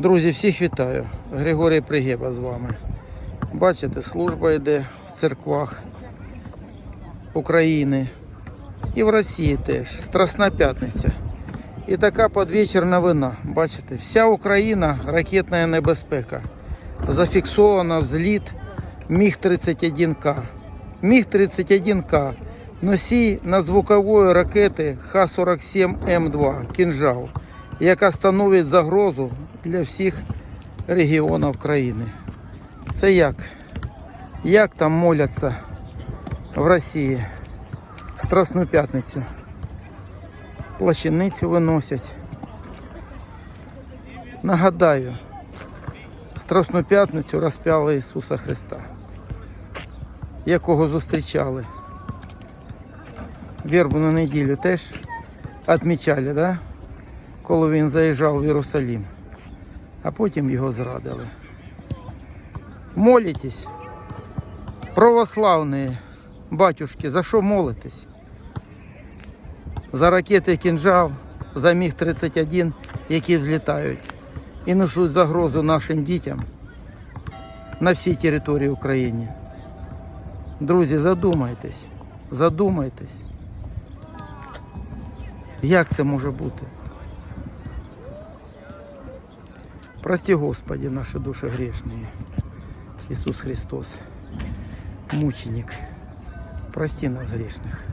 Друзі, всіх вітаю. Григорій Пригеба з вами. Бачите, служба йде в церквах України і в Росії теж. Страсна п'ятниця. І така подвечір новина. Бачите, вся Україна ракетна небезпека. Зафіксовано взліт Міг-31К. Міг-31К. Носій надзвукової ракети Х-47М2 «Кінжал», яка становить загрозу для всіх регіонів країни. Це як? Як там моляться в Росії в Страсну п'ятницю? Плащаницю виносять. Нагадаю, в Страсну п'ятницю розп'яли Ісуса Христа, якого зустрічали. Вербу на неділю теж відмічали, да? Коли він заїжджав в Єрусалім, а потім його зрадили. Молитесь, православні батюшки, за що молитесь? За ракети кінжал, за Міг-31, які взлітають і несуть загрозу нашим дітям на всій території України. Друзі, задумайтесь, задумайтесь. Як це може бути? Прости, Господи, наши души грешные. Иисус Христос, мученик, прости нас грешных.